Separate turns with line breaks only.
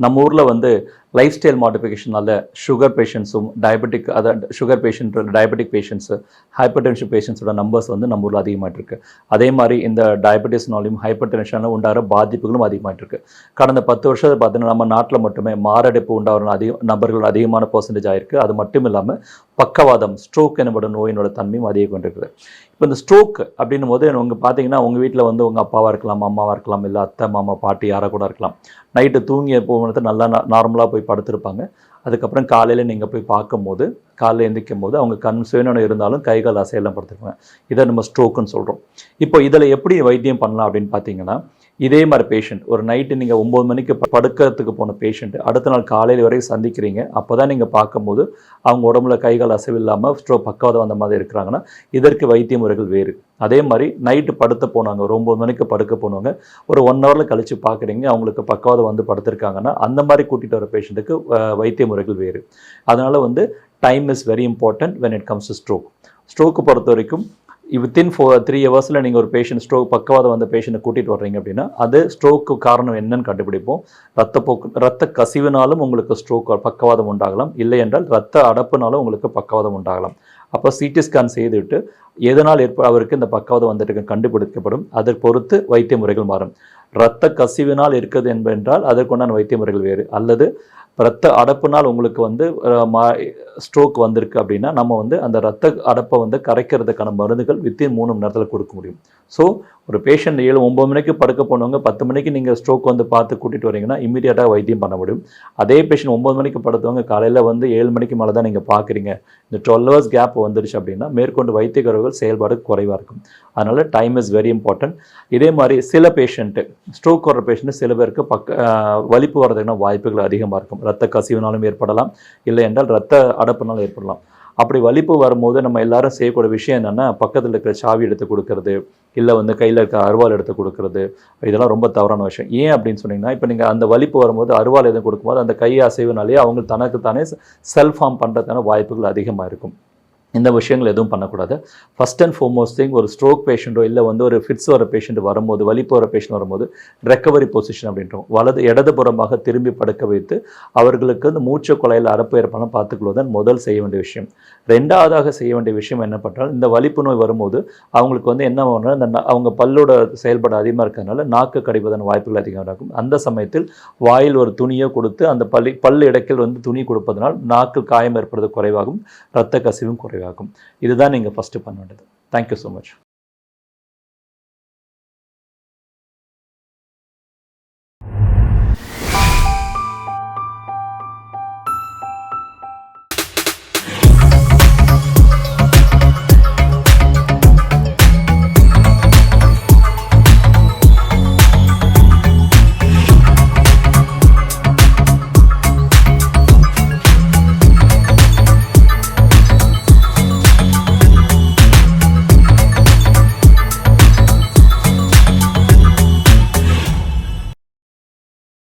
நம்ம ஊரில் வந்து லைஃப் ஸ்டைல் மாடிஃபிகேஷனால சுகர் பேஷண்ட்ஸும் டயபெட்டிக் அதான் sugar patient diabetic patients hypertension பேஷண்ட்ஸோட numbers வந்து நம்ம ஊரில் அதிகமாகிட்டு இருக்கு அதே மாதிரி இந்த டயபெட்டிஸ்னாலையும் ஹைப்பர் டென்ஷனால உண்டாகிற பாதிப்புகளும் அதிகமாகிட்டு இருக்கு கடந்த பத்து வருஷத்தை பார்த்தீங்கன்னா நம்ம நாட்டில் மட்டுமே மாரடைப்பு உண்டாகிற அதிக நபர்கள் அதிகமான பர்சன்டேஜ் ஆகிருக்கு அது மட்டும் இல்லாமல் பக்கவாதம் ஸ்ட்ரோக் எனப்படும் நோயினோட தன்மையும் அதிகம் கொண்டிருக்குது இப்போ இந்த ஸ்ட்ரோக் அப்படின்னும் போது உங்கள் பார்த்தீங்கன்னா உங்கள் வீட்டில் வந்து உங்கள் அப்பாவாக இருக்கலாம் அம்மாவாக இருக்கலாம் இல்லை அத்தை மாமா பாட்டி யாராக கூட இருக்கலாம். நைட்டு தூங்கி போகிறது நல்லா நார்மலாக போய் படுத்திருப்பாங்க. அதுக்கப்புறம் காலையில் நீங்கள் போய் பார்க்கும்போது காலையில் எந்திரிக்கும் போது அவங்க கண் சுயநலம் இருந்தாலும் கை கால் அசையெல்லாம் படுத்துக்குவாங்க இதை நம்ம ஸ்ட்ரோக்குன்னு சொல்கிறோம் இப்போ இதில் எப்படி வைத்தியம் பண்ணலாம் அப்படின்னு பார்த்தீங்கன்னா இதே மாதிரி பேஷண்ட் ஒரு நைட்டு நீங்கள் ஒம்பது மணிக்கு படுக்கிறதுக்கு போன பேஷண்ட் அடுத்த நாள் காலையில் வரைக்கும் சந்திக்கிறீங்க. அப்போ தான் நீங்கள் பார்க்கும்போது அவங்க உடம்புல கை கால் அசைவு இல்லாமல் ஸ்ட்ரோ பக்கவாதம் அந்த மாதிரி இருக்கிறாங்கன்னா இதற்கு வைத்திய முறைகள் வேறு. அதே மாதிரி நைட்டு படுத்த போனாங்க ஒரு ஒம்பது மணிக்கு படுக்க போனவங்க ஒரு ஒன் ஹவரில் கழித்து பார்க்குறீங்க அவங்களுக்கு பக்கவாதம் வந்து படுத்திருக்காங்கன்னா அந்த மாதிரி கூட்டிகிட்டு வர பேஷண்ட்டுக்கு வைத்திய முறைகள் வேறு. அதனால் வந்து time is very important when it comes to stroke stroke பொறுத்த வரைக்கும் வித்தின் ஃபோர் த்ரீ ஹவர்ஸில் நீங்கள் ஒரு பேஷண்ட் ஸ்ட்ரோக் பக்கவாதம் வந்த பேஷண்ட்டை கூட்டிகிட்டு வர்றீங்க அப்படின்னா அது ஸ்ட்ரோக்கு காரணம் என்னன்னு கண்டுபிடிப்போம். ரத்த போக்கு ரத்த கசிவினாலும் உங்களுக்கு ஸ்ட்ரோக் பக்கவாதம் உண்டாகலாம். இல்லை என்றால் ரத்த அடப்புனாலும் உங்களுக்கு பக்கவாதம் உண்டாகலாம். அப்போ சிடி ஸ்கேன் செய்துவிட்டு எதனால் ஏற்ப அவருக்கு இந்த பக்கவாதம் வந்துட்டு கண்டுபிடிக்கப்படும். அதை பொறுத்து வைத்திய முறைகள் மாறும். இரத்த கசிவினால் இருக்குது என்பென்றால் அதற்குண்டான வைத்திய முறைகள் வேறு. அல்லது ரத்த அடப்புனால் உங்களுக்கு வந்து ஸ்ட்ரோக் வந்திருக்கு அப்படின்னா நம்ம வந்து அந்த ரத்த அடப்பை வந்து கரைக்கிறதுக்கான மருந்துகள் வித்தின் மூணு மணி நேரத்தில் கொடுக்க முடியும். ஸோ ஒரு பேஷண்ட் ஏழு ஒம்பது மணிக்கு படுக்க போனவங்க பத்து மணிக்கு நீங்கள் ஸ்ட்ரோக் வந்து பார்த்து கூட்டிகிட்டு வரீங்கன்னா இமீடியட்டாக வைத்தியம் பண்ண முடியும். அதே பேஷண்ட் ஒம்பது மணிக்கு படுத்தவங்க காலையில் வந்து ஏழு மணிக்கு மேலே தான் நீங்கள் பார்க்குறீங்க. இந்த டுவெல் ஹவர்ஸ் கேப் வந்துருச்சு அப்படின்னா மேற்கொண்டு வைத்திய செயல்பாடு குறைவாக இருக்கும். அதனால் டைம் இஸ் வெரி இம்பார்ட்டன்ட் இதே மாதிரி சில பேஷண்ட்டு ஸ்ட்ரோக் வர பேஷண்ட் சில பேருக்கு பக்க வலிப்பு வர்றதுக்கான வாய்ப்புகள் அதிகமாக இருக்கும். ரத்த கசிவினாலும் ஏற்படலாம். இல்லை என்றால் ரத்த அடப்புனாலும் ஏற்படலாம். அப்படி வலிப்பு வரும்போது நம்ம எல்லாரும் செய்யக்கூடிய விஷயம் என்னென்னா பக்கத்தில் இருக்கிற சாவி எடுத்து கொடுக்கறது இல்லை வந்து கையில் இருக்க அருவாள் எடுத்து கொடுக்கறது இதெல்லாம் ரொம்ப தவறான விஷயம். ஏன் அப்படின்னு சொன்னீங்கன்னா இப்போ நீங்கள் அந்த வலிப்பு வரும்போது அருவாள் எதுவும் கொடுக்கும்போது அந்த கை அசைவுனாலே அவங்க தனக்கு தானே செல்ஃப் ஃபார்ம் பண்ணுறதுக்கான வாய்ப்புகள் அதிகமாக இருக்கும். இந்த விஷயங்கள் எதுவும் பண்ணக்கூடாது. ஃபர்ஸ்ட் அண்ட் ஃபோர்மோஸ்ட் திங் ஒரு ஸ்ட்ரோக் பேஷண்ட்டோ இல்லை வந்து ஒரு ஃபிட்ஸ் வர பேஷண்ட் வரும்போது வலி போகிற பேஷண்ட் வரும்போது ரெக்கவரி பொசிஷன் அப்படின்றோம் வலது இடதுபுறமாக திரும்பி படுக்க வைத்து அவர்களுக்கு வந்து மூச்சு குழாயில் அறப்பு ஏற்படாமல் பார்த்துக்கொள்வதன் முதல் செய்ய வேண்டிய விஷயம். ரெண்டாவதாக செய்ய வேண்டிய விஷயம் என்ன பண்ணால் இந்த வலிப்பு நோய் வரும்போது அவங்களுக்கு வந்து என்ன பண்ணணும் இந்த அவங்க பல்லோட செயல்பாடு அதிகமாக இருக்கிறதுனால நாக்கு கடிப்பதன் வாய்ப்புகள் அதிகமாக இருக்கும் அந்த சமயத்தில் வாயில் ஒரு துணியை கொடுத்து அந்த பள்ளி பல் இடக்கில் வந்து துணி கொடுப்பதனால் நாக்கு காயம் ஏற்படுறது குறைவாகும் இரத்த கசிவும் குறைவாகும். ஆகும் இதுதான் நீங்கள் ஃபஸ்ட்டு பண்ண வேண்டியது. Thank you so much